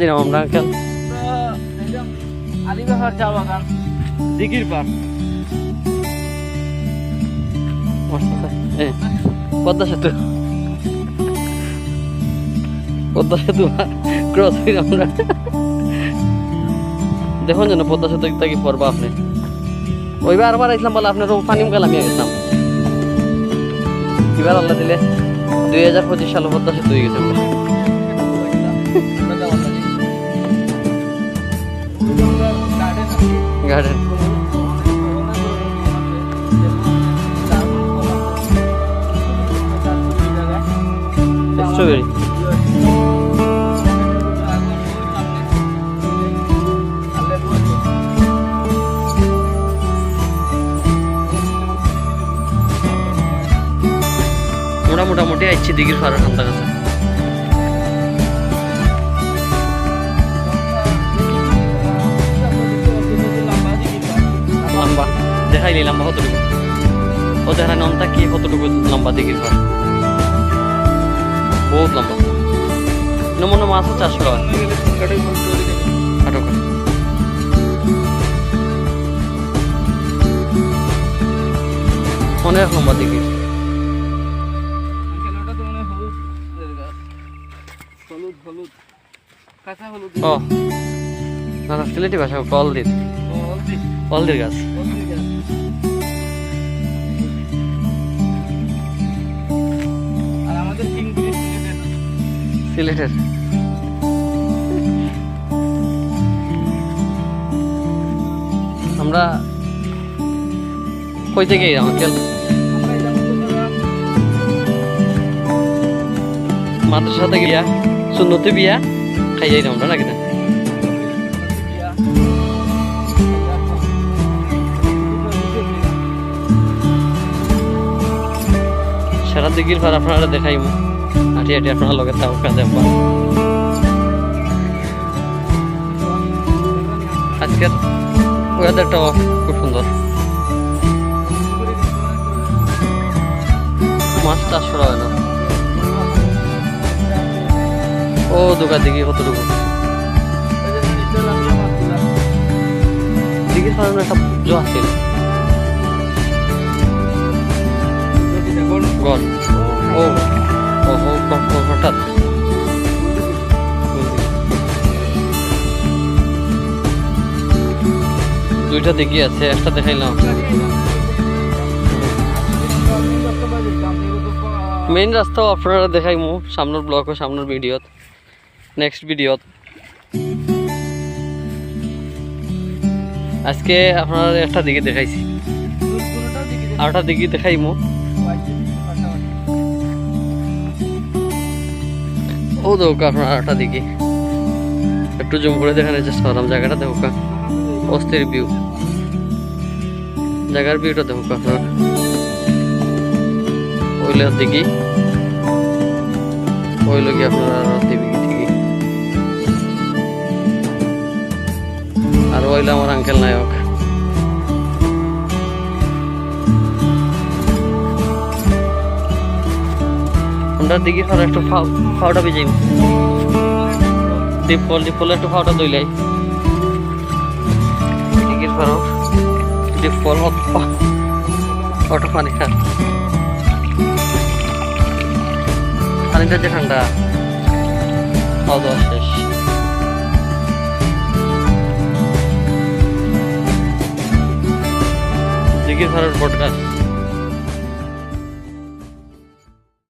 দিলাম আমরা। আলিবাহার চা বাগান দিঘির পার। পদ্মা সেতু। পদ্মা সেতু ক্রস হয়ে আমরা। দেখুন যেন পদ্মা সেতু কি পড়বা আপনি। ওইবার আরবার আইসলাম বলে আপনার পানি গেলাম গেছিলাম। এবার আল্লাহ দিলে দুই হাজার পঁচিশ সালে পদ্মা সেতু হয়ে গেছে। আমরা। Garden strawberry. মোটামুটি আইছি দিঘির ফারা ঠান্ডা কাছে দেখাইলি লম্বা কতটুকু? ও দেখা নামটা কি কতটুকু লম্বা দিঘির ফার বহুত লম্বা। নমুনা মাছও চাষ করা আটক। অনেক লম্বা দিঘির হলুদ কাঁচা হলুদ। ও। না না সিলেটি ভাষা কলদির কলদির গাছ। সিলেটের। আমরা কই থেকে করলাম মাদ্রাসা থেকে বিয়া সুন্নতি বিয়া খাই যাই আমরা, নাকি সারা দিঘির ভার আপনারা দেখাইমু। তাও কাজে আজকের ওয়েদারটাও খুব সুন্দর মাছ চাষ করা হয় না ও দোকান দিঘি কতটুকু দিঘির ফার্মে একটা জো আছিল গড় দুইটা দিঘি আছে, একটা দেখাইলাম। মেইন রাস্তাও আপনারা দেখাইমু, সামনের ব্লগ ও সামনের ভিডিওত। নেক্সট ভিডিওত। আজকে আপনারা একটা দিকে দেখাইছি। আরেকটা দিকে দেখাইমু। ও দেখো আপনার আরেকটা দিকে। একটু জুম করে দেখানোর চেষ্টা করলাম, জায়গাটা দেখো অস্থির ভিউ জায়গার ভিউটা দেখো আপনার ওইলে দিকে ওই লোক আপনার দিবি ঠিকই আর ওইলে আমার আঙ্কেল নায়ক। আমরা ফাও ফাওটা বেজে ডিপ ফল ডিপ ফলে একটু ফাওটা দইলাই ডিপ ফল অটো পানি খান পানিটা যে ঠান্ডা খাওয়া দাওয়া শেষ দিঘির বট গাছ